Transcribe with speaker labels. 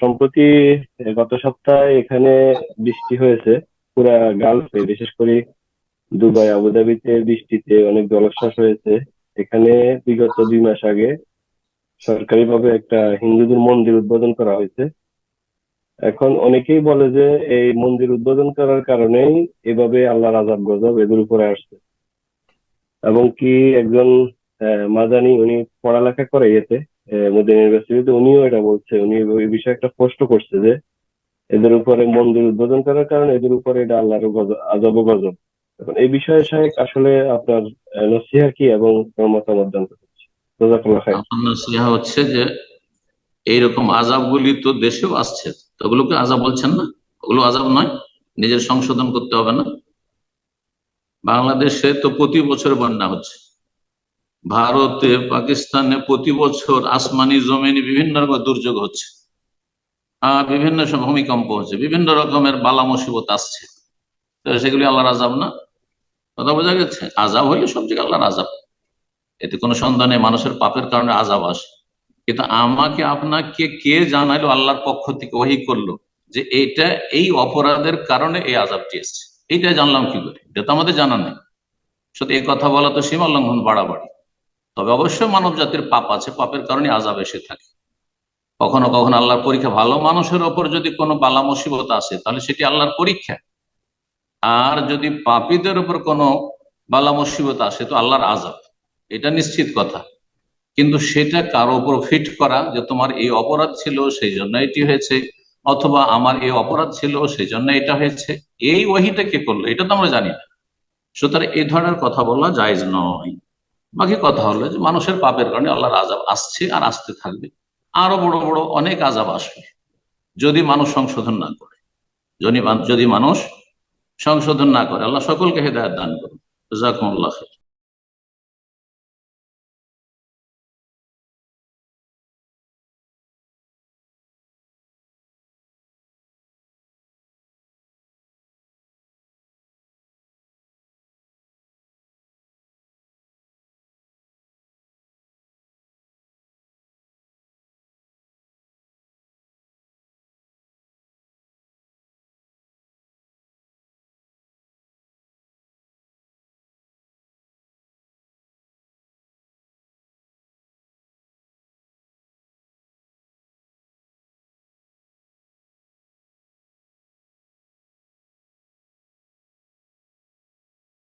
Speaker 1: সম্প্রতি গত সপ্তাহে এখানে বৃষ্টি হয়েছে পুরা গালফে বিশেষ করে দুবাই আবুধাবিতে বৃষ্টিতে অনেক জলোচ্ছ্বাস হয়েছে। এখানে বিগত দুই মাস আগে সরকারিভাবে একটা হিন্দুদের মন্দির উদ্বোধন করা হয়েছে। এখন অনেকেই বলে যে এই মন্দির উদ্বোধন করার কারণেই এভাবে আল্লাহ আযাব গজব এদের উপরে আসছে। এবং কি একজন মাদানি উনি পড়ালেখা করে আহ, মদিনা ইউনিভার্সিটিতে উনিও এটা বলছে। উনি এই বিষয়ে একটা প্রশ্ন করছে যে, এদের উপরে মন্দির উদ্বোধন করার কারণে এদের উপরে এটা আল্লাহর ও গজব। এখন এই বিষয়ে শাহেখ আসলে আপনার নসিহা কি এবং মতামত জানতে
Speaker 2: হচ্ছে যে, এইরকম তো দেশেও আসছে ওগুলোকে আজাব বলছেন না? ওগুলো আজাব নয়, নিজের সংশোধন করতে হবে না। বাংলাদেশে তো প্রতি বছর বন্যা হচ্ছে। ভারতে, পাকিস্তানে প্রতি বছর আসমানি জমিনি বিভিন্ন রকম দুর্যোগ হচ্ছে। আহ বিভিন্ন ভূমিকম্প হচ্ছে, বিভিন্ন রকমের বালা মুসিবত আসছে। সেগুলি আল্লাহর আজাব না। কথা বোঝা গেছে? আজাব হইলে সব জায়গায় আল্লাহর আজাব এতে কোনো সন্দেহ নেই, মানুষের পাপের কারণে আজাব আসে। কিন্তু আমাকে, আপনাকে কে জানাইলো আল্লাহর পক্ষ থেকে ওহি করল যে এটা, এই অপরাধের কারণে এই আজাবটি এসছে? এইটা জানলাম কি করে? এটা তো আমাদের জানা নেই। শুধু এই কথা বলা তো সীমা লঙ্ঘন বাড়াবাড়ি। তবে অবশ্যই মানব জাতির পাপ আছে, পাপের কারণে আজাব এসে থাকে। কখনো কখনো আল্লাহর পরীক্ষা ভালো মানুষের ওপর যদি কোনো বালা মুসিবত আসে, তাহলে সেটি আল্লাহর পরীক্ষা। আর যদি পাপীদের উপর কোনো বালা মুসিবত আসে, তো আল্লাহর আজাব এটা নিশ্চিত কথা। কিন্তু সেটা কারও উপর ফিট করা যে তোমার এই অপরাধ ছিল, সেই জন্য এটি হয়েছে, অথবা আমার এই অপরাধ ছিল, সেই জন্য এটা হয়েছে, এই ওহিটা কে করল, এটা তো আমরা জানি না। সুতরাং এই ধরনের কথা বলা জায়জ নয়। বাকি কথা হলো যে মানুষের পাপের কারণে আল্লাহর আজাব আসছে আর আসতে থাকবে। আরও বড় বড় অনেক আজাব আসবে। যদি মানুষ সংশোধন না করে, যদি মানুষ সংশোধন না করে, আল্লাহ সকলকে হেদায়ত দান করুন। জাকুমুল্লাহ।